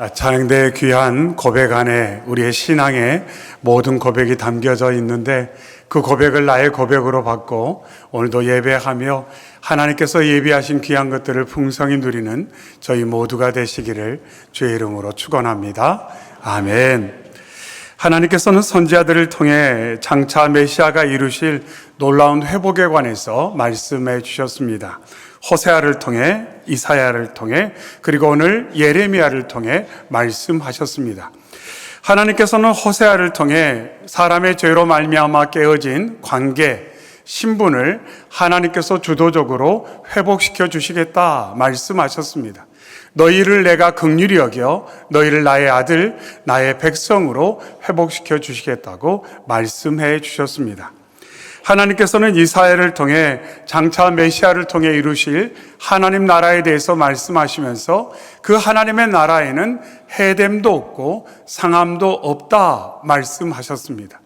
아, 찬양대의 귀한 고백 안에 우리의 신앙의 모든 고백이 담겨져 있는데 그 고백을 나의 고백으로 받고 오늘도 예배하며 하나님께서 예비하신 귀한 것들을 풍성히 누리는 저희 모두가 되시기를 주의 이름으로 축원합니다. 아멘. 하나님께서는 선지자들을 통해 장차 메시아가 이루실 놀라운 회복에 관해서 말씀해 주셨습니다. 호세아를 통해 이사야를 통해 그리고 오늘 예레미야를 통해 말씀하셨습니다. 하나님께서는 호세아를 통해 사람의 죄로 말미암아 깨어진 관계 신분을 하나님께서 주도적으로 회복시켜 주시겠다 말씀하셨습니다. 너희를 내가 극률히 여겨 너희를 나의 아들 나의 백성으로 회복시켜 주시겠다고 말씀해 주셨습니다. 하나님께서는 이사야를 통해 장차 메시아를 통해 이루실 하나님 나라에 대해서 말씀하시면서 그 하나님의 나라에는 해됨도 없고 상함도 없다 말씀하셨습니다.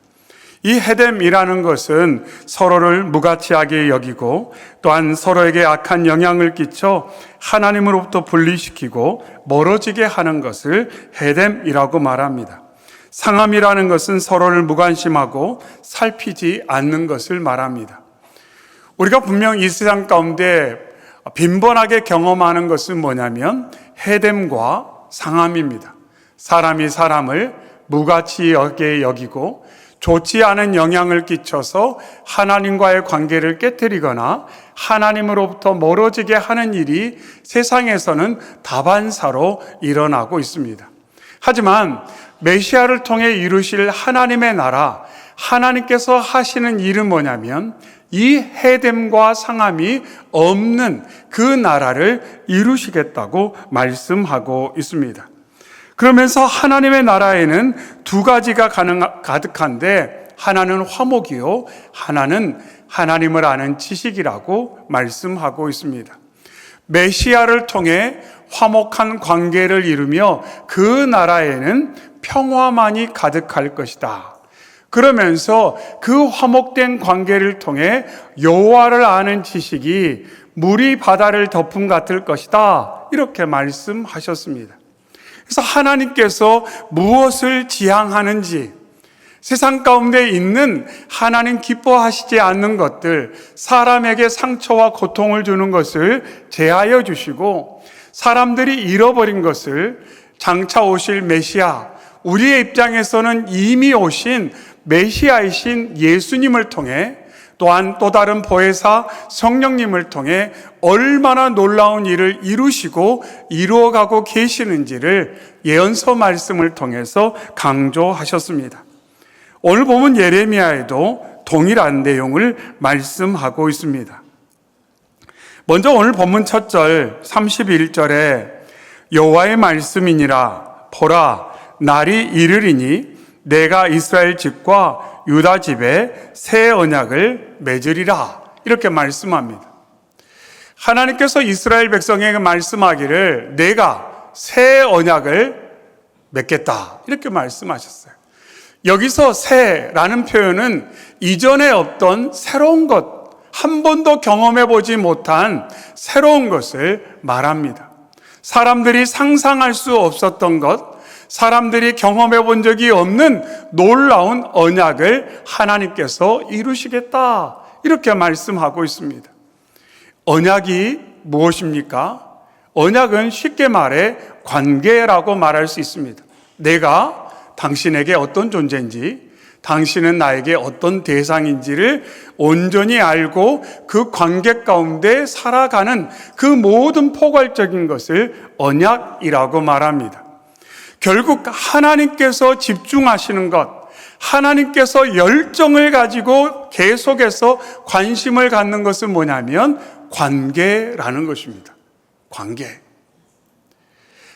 이 해됨이라는 것은 서로를 무가치하게 여기고 또한 서로에게 악한 영향을 끼쳐 하나님으로부터 분리시키고 멀어지게 하는 것을 해됨이라고 말합니다. 상함이라는 것은 서로를 무관심하고 살피지 않는 것을 말합니다. 우리가 분명 이 세상 가운데 빈번하게 경험하는 것은 뭐냐면 해됨과 상함입니다. 사람이 사람을 무가치 여게 여기고 좋지 않은 영향을 끼쳐서 하나님과의 관계를 깨뜨리거나 하나님으로부터 멀어지게 하는 일이 세상에서는 다반사로 일어나고 있습니다. 하지만 메시아를 통해 이루실 하나님의 나라, 하나님께서 하시는 일은 뭐냐면 이 해됨과 상함이 없는 그 나라를 이루시겠다고 말씀하고 있습니다. 그러면서 하나님의 나라에는 두 가지가 가능, 가득한데 하나는 화목이요, 하나는 하나님을 아는 지식이라고 말씀하고 있습니다. 메시아를 통해 화목한 관계를 이루며 그 나라에는 평화만이 가득할 것이다. 그러면서 그 화목된 관계를 통해 여호와를 아는 지식이 물이 바다를 덮음 같을 것이다. 이렇게 말씀하셨습니다. 그래서 하나님께서 무엇을 지향하는지 세상 가운데 있는 하나님 기뻐하시지 않는 것들, 사람에게 상처와 고통을 주는 것을 제하여 주시고 사람들이 잃어버린 것을 장차 오실 메시아, 우리의 입장에서는 이미 오신 메시아이신 예수님을 통해 또한 또 다른 보혜사 성령님을 통해 얼마나 놀라운 일을 이루시고 이루어가고 계시는지를 예언서 말씀을 통해서 강조하셨습니다. 오늘 보면 예레미야에도 동일한 내용을 말씀하고 있습니다. 먼저 오늘 본문 첫 절 31절에 여호와의 말씀이니라 보라 날이 이르리니 내가 이스라엘 집과 유다 집에 새 언약을 맺으리라 이렇게 말씀합니다. 하나님께서 이스라엘 백성에게 말씀하기를 내가 새 언약을 맺겠다 이렇게 말씀하셨어요. 여기서 새라는 표현은 이전에 없던 새로운 것, 한 번도 경험해 보지 못한 새로운 것을 말합니다. 사람들이 상상할 수 없었던 것, 사람들이 경험해 본 적이 없는 놀라운 언약을 하나님께서 이루시겠다. 이렇게 말씀하고 있습니다. 언약이 무엇입니까? 언약은 쉽게 말해 관계라고 말할 수 있습니다. 내가 당신에게 어떤 존재인지, 당신은 나에게 어떤 대상인지를 온전히 알고 그 관계 가운데 살아가는 그 모든 포괄적인 것을 언약이라고 말합니다. 결국 하나님께서 집중하시는 것, 하나님께서 열정을 가지고 계속해서 관심을 갖는 것은 뭐냐면 관계라는 것입니다. 관계.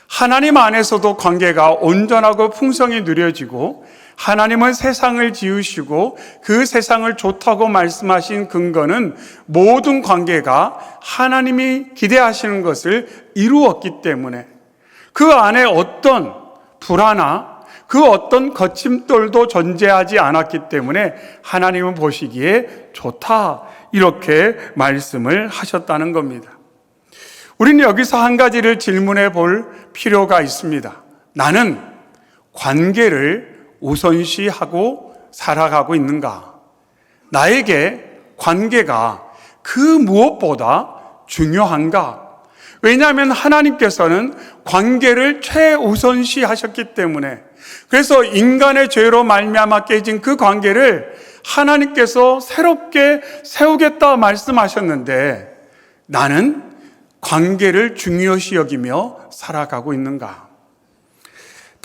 하나님 안에서도 관계가 온전하고 풍성히 누려지고 하나님은 세상을 지으시고 그 세상을 좋다고 말씀하신 근거는 모든 관계가 하나님이 기대하시는 것을 이루었기 때문에 그 안에 어떤 불화나 그 어떤 거침돌도 존재하지 않았기 때문에 하나님은 보시기에 좋다 이렇게 말씀을 하셨다는 겁니다. 우리는 여기서 한 가지를 질문해 볼 필요가 있습니다. 나는 관계를 우선시하고 살아가고 있는가? 나에게 관계가 그 무엇보다 중요한가? 왜냐하면 하나님께서는 관계를 최우선시 하셨기 때문에 그래서 인간의 죄로 말미암아 깨진 그 관계를 하나님께서 새롭게 세우겠다 말씀하셨는데 나는 관계를 중요시 여기며 살아가고 있는가?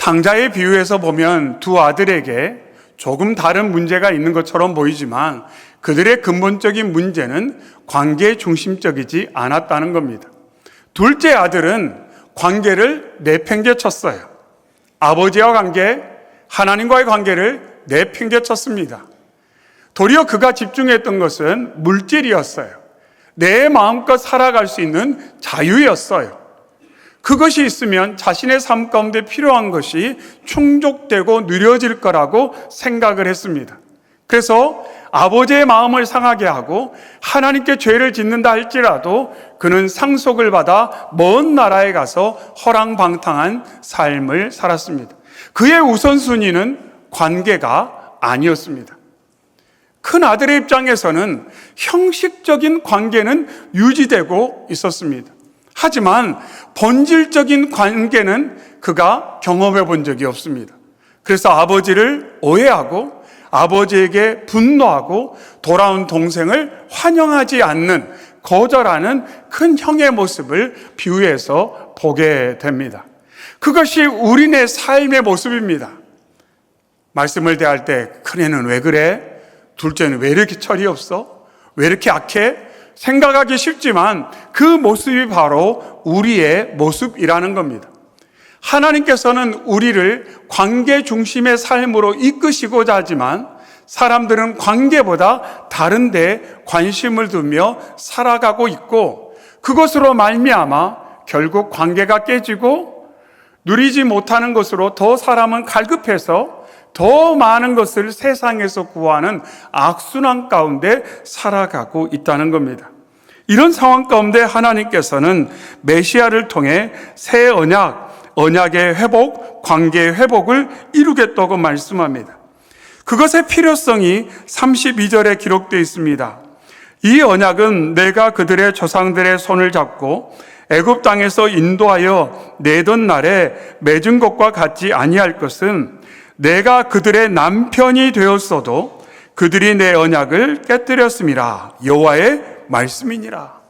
당자의 비유에서 보면 두 아들에게 조금 다른 문제가 있는 것처럼 보이지만 그들의 근본적인 문제는 관계 중심적이지 않았다는 겁니다. 둘째 아들은 관계를 내팽개쳤어요. 아버지와 관계, 하나님과의 관계를 내팽개쳤습니다. 도리어 그가 집중했던 것은 물질이었어요. 내 마음껏 살아갈 수 있는 자유였어요. 그것이 있으면 자신의 삶 가운데 필요한 것이 충족되고 누려질 거라고 생각을 했습니다. 그래서 아버지의 마음을 상하게 하고 하나님께 죄를 짓는다 할지라도 그는 상속을 받아 먼 나라에 가서 허랑방탕한 삶을 살았습니다. 그의 우선순위는 관계가 아니었습니다. 큰 아들의 입장에서는 형식적인 관계는 유지되고 있었습니다. 하지만 본질적인 관계는 그가 경험해 본 적이 없습니다. 그래서 아버지를 오해하고 아버지에게 분노하고 돌아온 동생을 환영하지 않는 거절하는 큰 형의 모습을 비유해서 보게 됩니다. 그것이 우리네 삶의 모습입니다. 말씀을 대할 때 큰애는 왜 그래? 둘째는 왜 이렇게 철이 없어? 왜 이렇게 악해? 생각하기 쉽지만 그 모습이 바로 우리의 모습이라는 겁니다. 하나님께서는 우리를 관계 중심의 삶으로 이끄시고자 하지만 사람들은 관계보다 다른데 관심을 두며 살아가고 있고 그것으로 말미암아 결국 관계가 깨지고 누리지 못하는 것으로 더 사람은 갈급해서 더 많은 것을 세상에서 구하는 악순환 가운데 살아가고 있다는 겁니다. 이런 상황 가운데 하나님께서는 메시아를 통해 새 언약, 언약의 회복, 관계의 회복을 이루겠다고 말씀합니다. 그것의 필요성이 32절에 기록되어 있습니다. 이 언약은 내가 그들의 조상들의 손을 잡고 애굽 땅에서 인도하여 내던 날에 맺은 것과 같지 아니할 것은 내가 그들의 남편이 되었어도 그들이 내 언약을 깨뜨렸습니다. 여호와의 말씀이니라.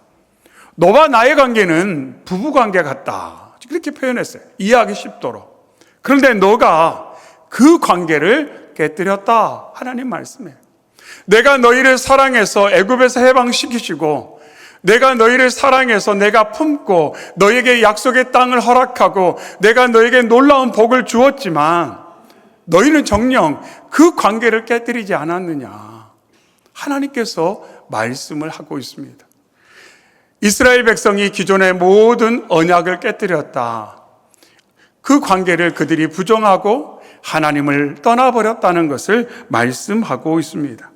너와 나의 관계는 부부 관계 같다. 그렇게 표현했어요. 이해하기 쉽도록. 그런데 너가 그 관계를 깨뜨렸다. 하나님 말씀에. 내가 너희를 사랑해서 애굽에서 해방시키시고 내가 너희를 사랑해서 내가 품고 너에게 약속의 땅을 허락하고 내가 너에게 놀라운 복을 주었지만 너희는 정령 그 관계를 깨뜨리지 않았느냐. 하나님께서 말씀을 하고 있습니다. 이스라엘 백성이 기존의 모든 언약을 깨뜨렸다. 그 관계를 그들이 부정하고 하나님을 떠나버렸다는 것을 말씀하고 있습니다.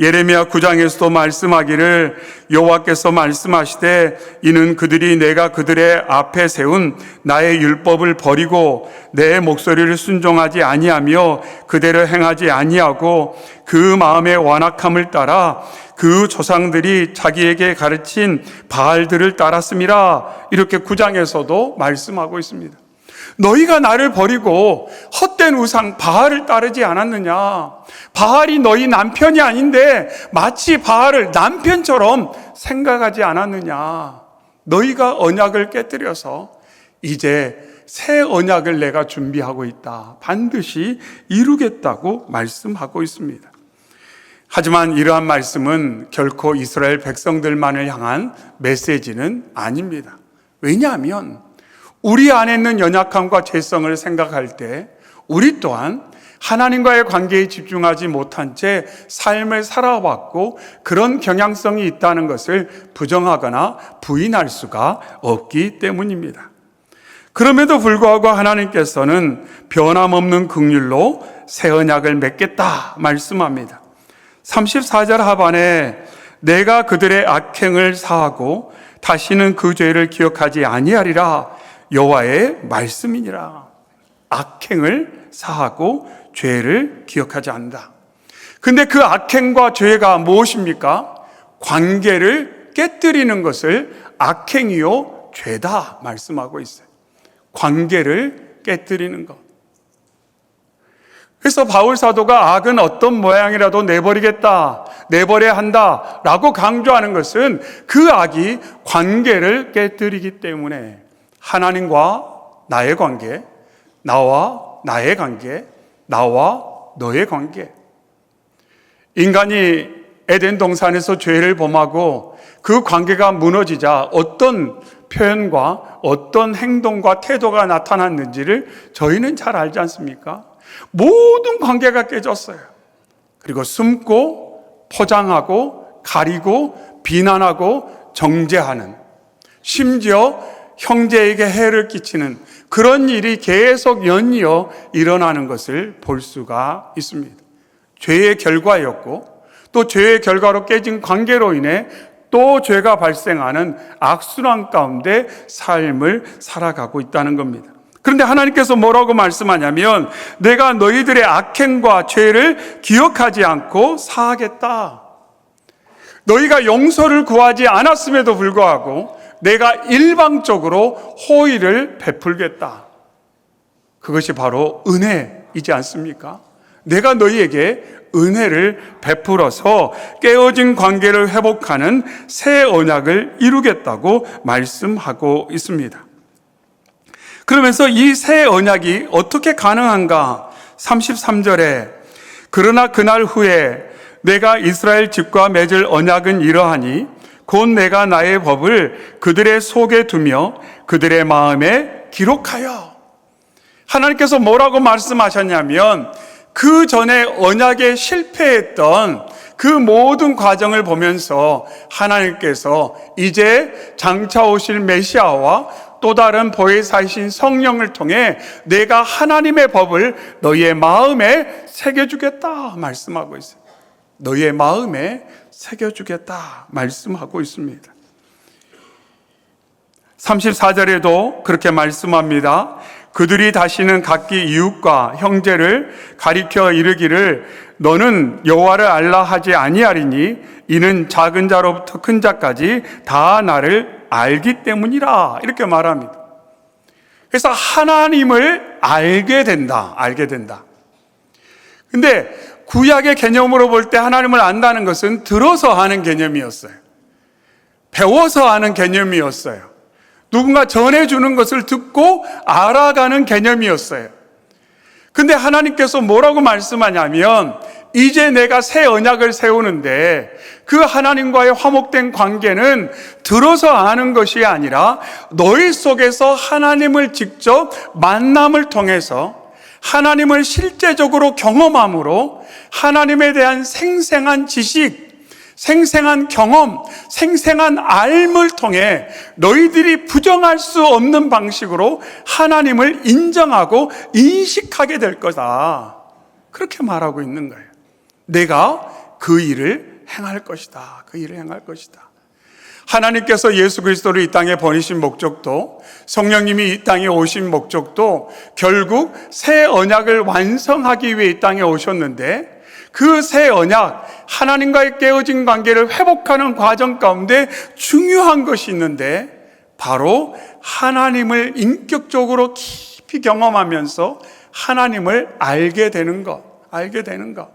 예레미야 9장에서도 말씀하기를 여호와께서 말씀하시되 이는 그들이 내가 그들의 앞에 세운 나의 율법을 버리고 내 목소리를 순종하지 아니하며 그대로 행하지 아니하고 그 마음의 완악함을 따라 그 조상들이 자기에게 가르친 바알들을 따랐음이라 이렇게 9장에서도 말씀하고 있습니다. 너희가 나를 버리고 헛된 우상 바알을 따르지 않았느냐? 바알이 너희 남편이 아닌데 마치 바알을 남편처럼 생각하지 않았느냐? 너희가 언약을 깨뜨려서 이제 새 언약을 내가 준비하고 있다. 반드시 이루겠다고 말씀하고 있습니다. 하지만 이러한 말씀은 결코 이스라엘 백성들만을 향한 메시지는 아닙니다. 왜냐하면 우리 안에 있는 연약함과 죄성을 생각할 때 우리 또한 하나님과의 관계에 집중하지 못한 채 삶을 살아왔고 그런 경향성이 있다는 것을 부정하거나 부인할 수가 없기 때문입니다. 그럼에도 불구하고 하나님께서는 변함없는 긍휼로 새 언약을 맺겠다 말씀합니다. 34절 하반에 내가 그들의 악행을 사하고 다시는 그 죄를 기억하지 아니하리라 여호와의 말씀이니라. 악행을 사하고 죄를 기억하지 않는다. 근데 그 악행과 죄가 무엇입니까? 관계를 깨뜨리는 것을 악행이요 죄다 말씀하고 있어요. 관계를 깨뜨리는 것. 그래서 바울 사도가 악은 어떤 모양이라도 내버리겠다, 내버려야 한다, 라고 강조하는 것은 그 악이 관계를 깨뜨리기 때문에 하나님과 나의 관계, 나와 나의 관계, 나와 너의 관계. 인간이 에덴 동산에서 죄를 범하고 그 관계가 무너지자 어떤 표현과 어떤 행동과 태도가 나타났는지를 저희는 잘 알지 않습니까? 모든 관계가 깨졌어요. 그리고 숨고 포장하고 가리고 비난하고 정죄하는 심지어 형제에게 해를 끼치는 그런 일이 계속 연이어 일어나는 것을 볼 수가 있습니다. 죄의 결과였고 또 죄의 결과로 깨진 관계로 인해 또 죄가 발생하는 악순환 가운데 삶을 살아가고 있다는 겁니다. 그런데 하나님께서 뭐라고 말씀하냐면 내가 너희들의 악행과 죄를 기억하지 않고 사하겠다. 너희가 용서를 구하지 않았음에도 불구하고 내가 일방적으로 호의를 베풀겠다. 그것이 바로 은혜이지 않습니까? 내가 너희에게 은혜를 베풀어서 깨어진 관계를 회복하는 새 언약을 이루겠다고 말씀하고 있습니다. 그러면서 이 새 언약이 어떻게 가능한가? 33절에 그러나 그날 후에 내가 이스라엘 집과 맺을 언약은 이러하니 곧 내가 나의 법을 그들의 속에 두며 그들의 마음에 기록하여 하나님께서 뭐라고 말씀하셨냐면 그 전에 언약에 실패했던 그 모든 과정을 보면서 하나님께서 이제 장차 오실 메시아와 또 다른 보혜사이신 성령을 통해 내가 하나님의 법을 너희의 마음에 새겨주겠다 말씀하고 있어요. 너희의 마음에 새겨주겠다 말씀하고 있습니다. 34절에도 그렇게 말씀합니다. 그들이 다시는 각기 이웃과 형제를 가리켜 이르기를 너는 여호와를 알라 하지 아니하리니 이는 작은 자로부터 큰 자까지 다 나를 알기 때문이라 이렇게 말합니다. 그래서 하나님을 알게 된다. 알게 된다. 근데 구약의 개념으로 볼 때 하나님을 안다는 것은 들어서 하는 개념이었어요. 배워서 하는 개념이었어요. 누군가 전해주는 것을 듣고 알아가는 개념이었어요. 근데 하나님께서 뭐라고 말씀하냐면, 이제 내가 새 언약을 세우는데 그 하나님과의 화목된 관계는 들어서 아는 것이 아니라 너희 속에서 하나님을 직접 만남을 통해서 하나님을 실제적으로 경험함으로 하나님에 대한 생생한 지식, 생생한 경험, 생생한 알을 통해 너희들이 부정할 수 없는 방식으로 하나님을 인정하고 인식하게 될 거다. 그렇게 말하고 있는 거예요. 내가 그 일을 행할 것이다. 그 일을 행할 것이다. 하나님께서 예수 그리스도를 이 땅에 보내신 목적도 성령님이 이 땅에 오신 목적도 결국 새 언약을 완성하기 위해 이 땅에 오셨는데 그 새 언약, 하나님과의 깨어진 관계를 회복하는 과정 가운데 중요한 것이 있는데 바로 하나님을 인격적으로 깊이 경험하면서 하나님을 알게 되는 것, 알게 되는 것.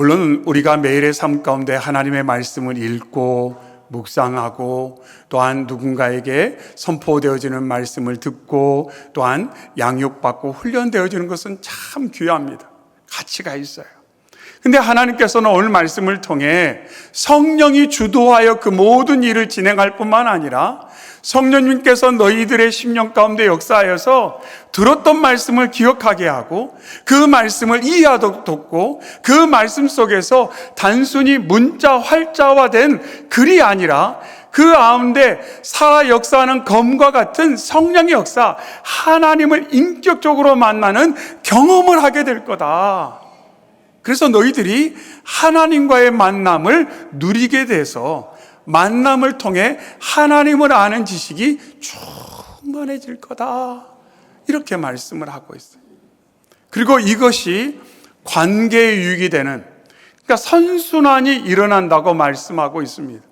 물론 우리가 매일의 삶 가운데 하나님의 말씀을 읽고 묵상하고 또한 누군가에게 선포되어지는 말씀을 듣고 또한 양육받고 훈련되어지는 것은 참 귀합니다. 가치가 있어요. 근데 하나님께서는 오늘 말씀을 통해 성령이 주도하여 그 모든 일을 진행할 뿐만 아니라 성령님께서 너희들의 심령 가운데 역사하여서 들었던 말씀을 기억하게 하고 그 말씀을 이해하도록 돕고 그 말씀 속에서 단순히 문자 활자화된 글이 아니라 그 가운데 살아 역사하는 검과 같은 성령의 역사, 하나님을 인격적으로 만나는 경험을 하게 될 거다. 그래서 너희들이 하나님과의 만남을 누리게 돼서 만남을 통해 하나님을 아는 지식이 충만해질 거다. 이렇게 말씀을 하고 있어요. 그리고 이것이 관계의 유익이 되는, 그러니까 선순환이 일어난다고 말씀하고 있습니다.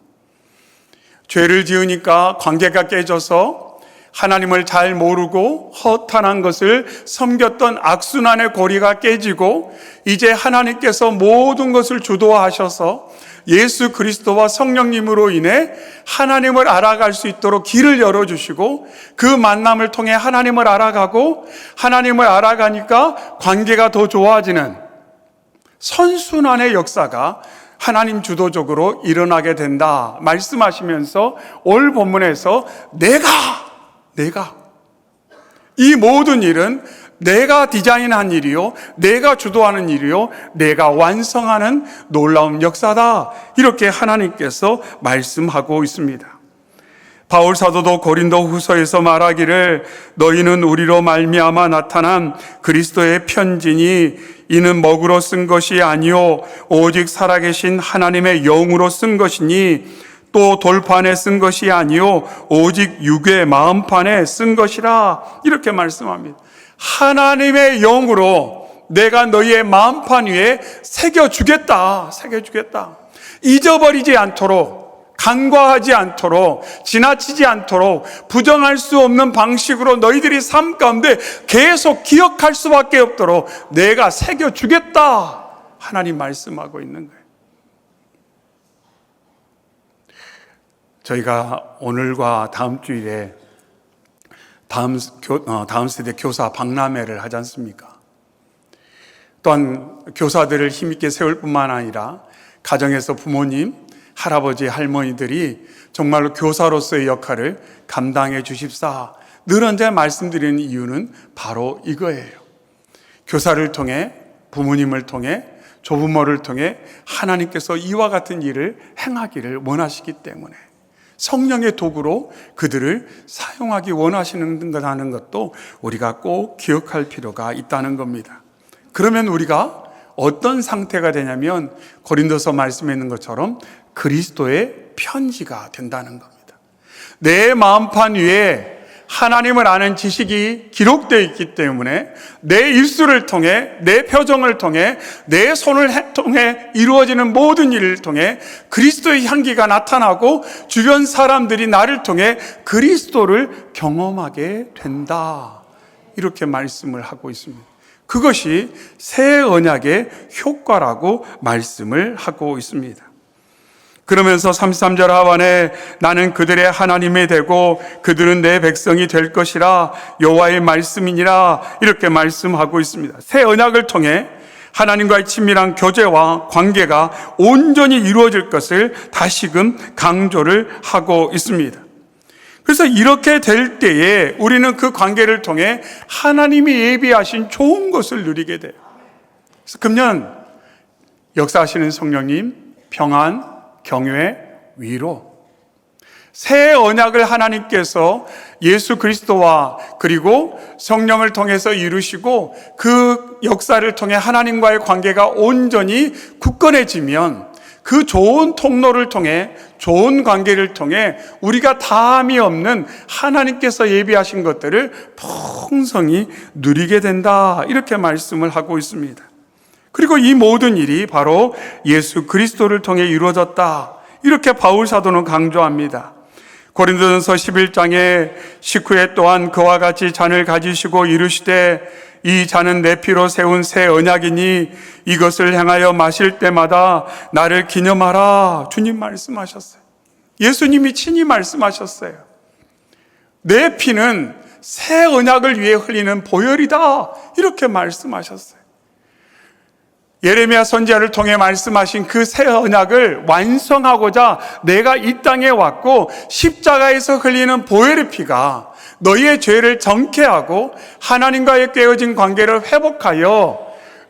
죄를 지으니까 관계가 깨져서 하나님을 잘 모르고 허탄한 것을 섬겼던 악순환의 고리가 깨지고 이제 하나님께서 모든 것을 주도하셔서 예수 그리스도와 성령님으로 인해 하나님을 알아갈 수 있도록 길을 열어주시고 그 만남을 통해 하나님을 알아가고 하나님을 알아가니까 관계가 더 좋아지는 선순환의 역사가 하나님 주도적으로 일어나게 된다. 말씀하시면서 올 본문에서 내가, 내가, 이 모든 일은 내가 디자인한 일이요, 내가 주도하는 일이요, 내가 완성하는 놀라운 역사다. 이렇게 하나님께서 말씀하고 있습니다. 바울 사도도 고린도 후서에서 말하기를 너희는 우리로 말미암아 나타난 그리스도의 편지니 이는 먹으로 쓴 것이 아니요 오직 살아계신 하나님의 영으로 쓴 것이니 또 돌판에 쓴 것이 아니요 오직 육의 마음판에 쓴 것이라 이렇게 말씀합니다. 하나님의 영으로 내가 너희의 마음판 위에 새겨 주겠다. 새겨 주겠다. 잊어버리지 않도록 간과하지 않도록 지나치지 않도록 부정할 수 없는 방식으로 너희들이 삶 가운데 계속 기억할 수밖에 없도록 내가 새겨 주겠다. 하나님 말씀하고 있는 거예요. 저희가 오늘과 다음 주일에 다음, 교, 어, 다음 세대 교사 박람회를 하지 않습니까? 또한 교사들을 힘있게 세울 뿐만 아니라 가정에서 부모님, 할아버지, 할머니들이 정말로 교사로서의 역할을 감당해 주십사. 늘 언제 말씀드리는 이유는 바로 이거예요. 교사를 통해, 부모님을 통해, 조부모를 통해 하나님께서 이와 같은 일을 행하기를 원하시기 때문에 성령의 도구로 그들을 사용하기 원하시는 것도 우리가 꼭 기억할 필요가 있다는 겁니다. 그러면 우리가 어떤 상태가 되냐면 고린도서 말씀에 있는 것처럼 그리스도의 편지가 된다는 겁니다. 내 마음판 위에 하나님을 아는 지식이 기록되어 있기 때문에 내 입술을 통해, 내 표정을 통해, 내 손을 통해 이루어지는 모든 일을 통해 그리스도의 향기가 나타나고 주변 사람들이 나를 통해 그리스도를 경험하게 된다. 이렇게 말씀을 하고 있습니다. 그것이 새 언약의 효과라고 말씀을 하고 있습니다. 그러면서 33절 하반에 나는 그들의 하나님이 되고 그들은 내 백성이 될 것이라 여호와의 말씀이니라 이렇게 말씀하고 있습니다. 새 언약을 통해 하나님과의 친밀한 교제와 관계가 온전히 이루어질 것을 다시금 강조를 하고 있습니다. 그래서 이렇게 될 때에 우리는 그 관계를 통해 하나님이 예비하신 좋은 것을 누리게 돼요. 그래서 금년 역사하시는 성령님 평안 경외, 위로. 새 언약을 하나님께서 예수 그리스도와 그리고 성령을 통해서 이루시고 그 역사를 통해 하나님과의 관계가 온전히 굳건해지면 그 좋은 통로를 통해 좋은 관계를 통해 우리가 다함이 없는 하나님께서 예비하신 것들을 풍성히 누리게 된다. 이렇게 말씀을 하고 있습니다. 그리고 이 모든 일이 바로 예수 그리스도를 통해 이루어졌다. 이렇게 바울 사도는 강조합니다. 고린도전서 11장에 식후에 또한 그와 같이 잔을 가지시고 이르시되 이 잔은 내 피로 세운 새 언약이니 이것을 향하여 마실 때마다 나를 기념하라. 주님 말씀하셨어요. 예수님이 친히 말씀하셨어요. 내 피는 새 언약을 위해 흘리는 보혈이다. 이렇게 말씀하셨어요. 예레미야 선지자를 통해 말씀하신 그 새 언약을 완성하고자 내가 이 땅에 왔고 십자가에서 흘리는 보혈의 피가 너희의 죄를 정케하고 하나님과의 깨어진 관계를 회복하여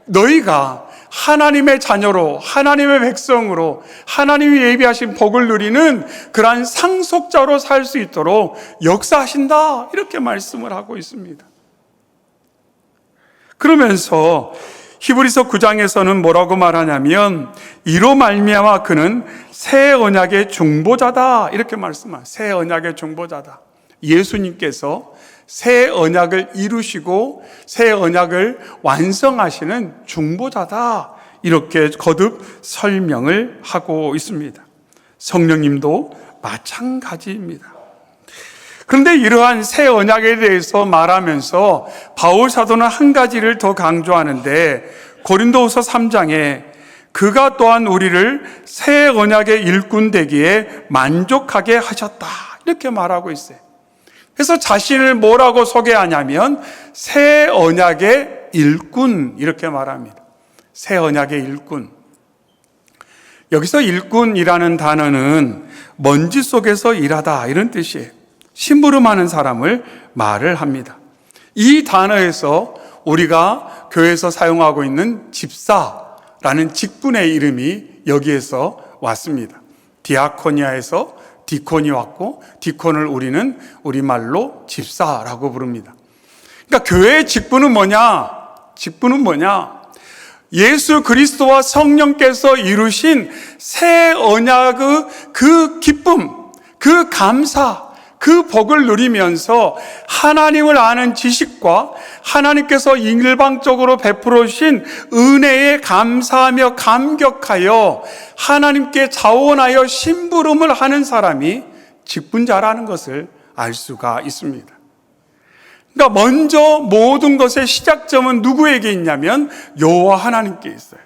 너희가 하나님의 자녀로 하나님의 백성으로 하나님이 예비하신 복을 누리는 그러한 상속자로 살 수 있도록 역사하신다 이렇게 말씀을 하고 있습니다. 그러면서 히브리서 9장에서는 뭐라고 말하냐면 이로 말미암아 그는 새 언약의 중보자다 이렇게 말씀합니다. 새 언약의 중보자다. 예수님께서 새 언약을 이루시고 새 언약을 완성하시는 중보자다. 이렇게 거듭 설명을 하고 있습니다. 성령님도 마찬가지입니다. 그런데 이러한 새 언약에 대해서 말하면서 바울 사도는 한 가지를 더 강조하는데 고린도후서 3장에 그가 또한 우리를 새 언약의 일꾼 되기에 만족하게 하셨다. 이렇게 말하고 있어요. 그래서 자신을 뭐라고 소개하냐면 새 언약의 일꾼 이렇게 말합니다. 새 언약의 일꾼. 여기서 일꾼이라는 단어는 먼지 속에서 일하다 이런 뜻이에요. 심부름하는 사람을 말을 합니다. 이 단어에서 우리가 교회에서 사용하고 있는 집사라는 직분의 이름이 여기에서 왔습니다. 디아코니아에서 디콘이 왔고 디콘을 우리는 우리말로 집사라고 부릅니다. 그러니까 교회의 직분은 뭐냐? 직분은 뭐냐? 예수 그리스도와 성령께서 이루신 새 언약의 그 기쁨, 그 감사, 그 복을 누리면서 하나님을 아는 지식과 하나님께서 일방적으로 베풀어 주신 은혜에 감사하며 감격하여 하나님께 자원하여 심부름을 하는 사람이 직분자라는 것을 알 수가 있습니다. 그러니까 먼저 모든 것의 시작점은 누구에게 있냐면 여호와 하나님께 있어요.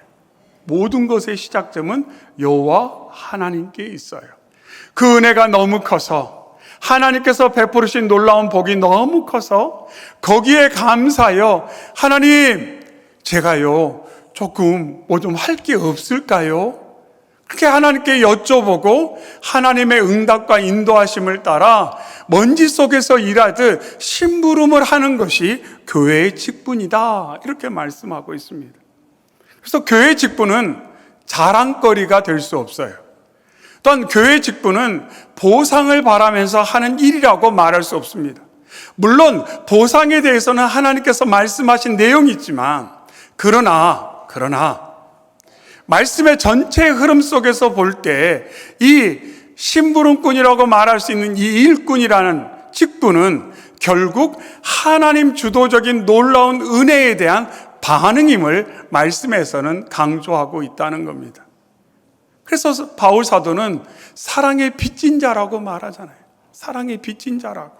모든 것의 시작점은 여호와 하나님께 있어요. 그 은혜가 너무 커서 하나님께서 베푸르신 놀라운 복이 너무 커서 거기에 감사하여 하나님 제가요 조금 뭐 좀 할 게 없을까요? 그렇게 하나님께 여쭤보고 하나님의 응답과 인도하심을 따라 먼지 속에서 일하듯 심부름을 하는 것이 교회의 직분이다. 이렇게 말씀하고 있습니다. 그래서 교회 직분은 자랑거리가 될 수 없어요. 또한 교회 직분은 보상을 바라면서 하는 일이라고 말할 수 없습니다. 물론 보상에 대해서는 하나님께서 말씀하신 내용이 있지만 그러나 그러나 말씀의 전체 흐름 속에서 볼 때 이 심부름꾼이라고 말할 수 있는 이 일꾼이라는 직분은 결국 하나님 주도적인 놀라운 은혜에 대한 반응임을 말씀에서는 강조하고 있다는 겁니다. 그래서 바울 사도는 사랑의 빚진 자라고 말하잖아요. 사랑의 빚진 자라고.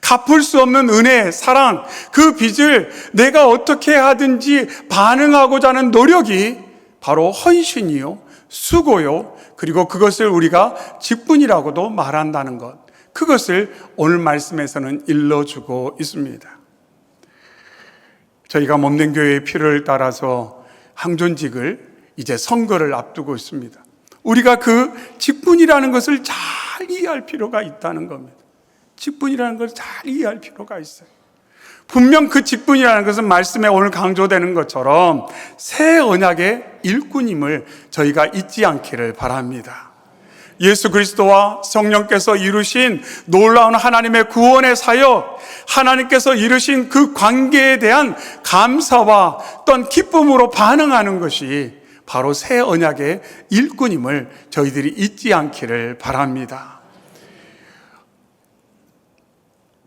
갚을 수 없는 은혜, 사랑, 그 빚을 내가 어떻게 하든지 반응하고자 하는 노력이 바로 헌신이요, 수고요, 그리고 그것을 우리가 직분이라고도 말한다는 것. 그것을 오늘 말씀에서는 일러주고 있습니다. 저희가 몸된 교회의 필요를 따라서 항존직을 이제 선거를 앞두고 있습니다. 우리가 그 직분이라는 것을 잘 이해할 필요가 있다는 겁니다. 직분이라는 걸 잘 이해할 필요가 있어요. 분명 그 직분이라는 것은 말씀에 오늘 강조되는 것처럼 새 언약의 일꾼임을 저희가 잊지 않기를 바랍니다. 예수 그리스도와 성령께서 이루신 놀라운 하나님의 구원의 사역, 하나님께서 이루신 그 관계에 대한 감사와 어떤 기쁨으로 반응하는 것이 바로 새 언약의 일꾼임을 저희들이 잊지 않기를 바랍니다.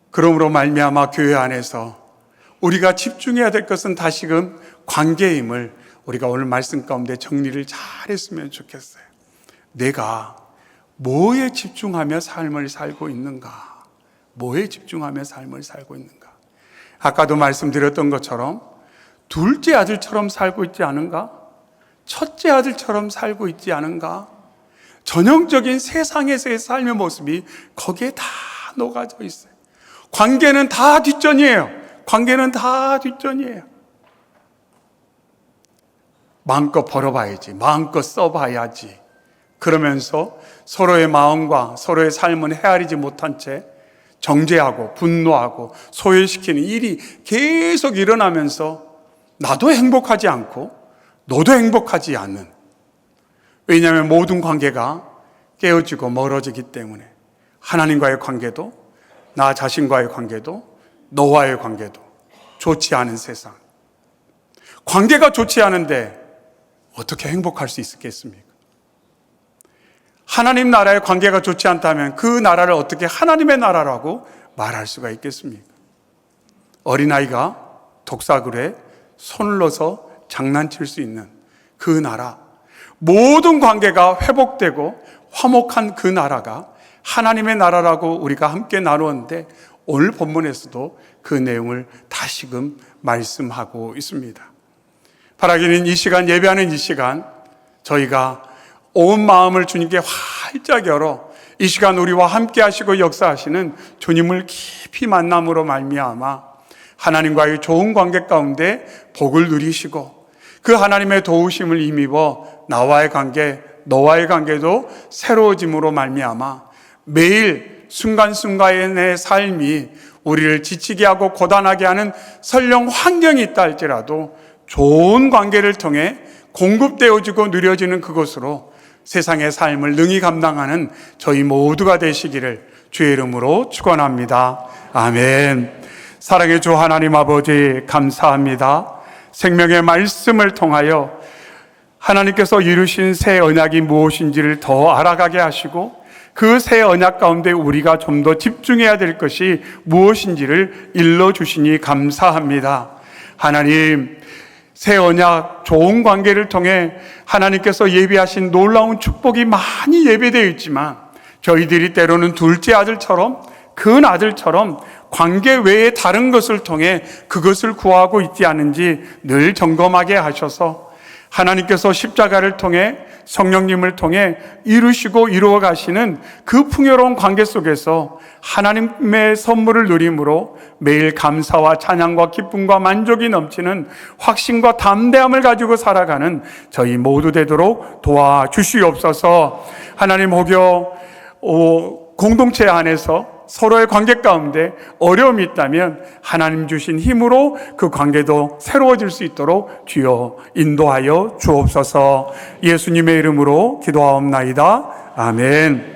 그러므로 말미암아 교회 안에서 우리가 집중해야 될 것은 다시금 관계임을 우리가 오늘 말씀 가운데 정리를 잘 했으면 좋겠어요. 내가 뭐에 집중하며 삶을 살고 있는가? 뭐에 집중하며 삶을 살고 있는가? 아까도 말씀드렸던 것처럼 둘째 아들처럼 살고 있지 않은가? 첫째 아들처럼 살고 있지 않은가? 전형적인 세상에서의 삶의 모습이 거기에 다 녹아져 있어요. 관계는 다 뒷전이에요. 관계는 다 뒷전이에요. 마음껏 벌어봐야지. 마음껏 써봐야지. 그러면서 서로의 마음과 서로의 삶은 헤아리지 못한 채 정죄하고 분노하고 소외시키는 일이 계속 일어나면서 나도 행복하지 않고 너도 행복하지 않는. 왜냐하면 모든 관계가 깨어지고 멀어지기 때문에 하나님과의 관계도 나 자신과의 관계도 너와의 관계도 좋지 않은 세상. 관계가 좋지 않은데 어떻게 행복할 수 있겠습니까? 하나님 나라의 관계가 좋지 않다면 그 나라를 어떻게 하나님의 나라라고 말할 수가 있겠습니까? 어린아이가 독사굴에 손을 넣어서 장난칠 수 있는 그 나라, 모든 관계가 회복되고 화목한 그 나라가 하나님의 나라라고 우리가 함께 나누었는데 오늘 본문에서도 그 내용을 다시금 말씀하고 있습니다. 바라기는 이 시간 예배하는 이 시간 저희가 온 마음을 주님께 활짝 열어 이 시간 우리와 함께 하시고 역사하시는 주님을 깊이 만남으로 말미암아 하나님과의 좋은 관계 가운데 복을 누리시고 그 하나님의 도우심을 힘입어 나와의 관계, 너와의 관계도 새로워짐으로 말미암아 매일 순간순간의 삶이 우리를 지치게 하고 고단하게 하는 설령 환경이 있다 할지라도 좋은 관계를 통해 공급되어지고 누려지는 그것으로 세상의 삶을 능히 감당하는 저희 모두가 되시기를 주의 이름으로 축원합니다. 아멘. 사랑의 주 하나님 아버지 감사합니다. 생명의 말씀을 통하여 하나님께서 이루신 새 언약이 무엇인지를 더 알아가게 하시고 그 새 언약 가운데 우리가 좀 더 집중해야 될 것이 무엇인지를 일러 주시니 감사합니다. 하나님, 새 언약 좋은 관계를 통해 하나님께서 예비하신 놀라운 축복이 많이 예배되어 있지만 저희들이 때로는 둘째 아들처럼 큰 아들처럼 관계 외에 다른 것을 통해 그것을 구하고 있지 않은지 늘 점검하게 하셔서 하나님께서 십자가를 통해 성령님을 통해 이루시고 이루어 가시는 그 풍요로운 관계 속에서 하나님의 선물을 누림으로 매일 감사와 찬양과 기쁨과 만족이 넘치는 확신과 담대함을 가지고 살아가는 저희 모두 되도록 도와주시옵소서. 하나님 혹여 어, 공동체 안에서 서로의 관계 가운데 어려움이 있다면 하나님 주신 힘으로 그 관계도 새로워질 수 있도록 주여 인도하여 주옵소서 예수님의 이름으로 기도하옵나이다. 아멘.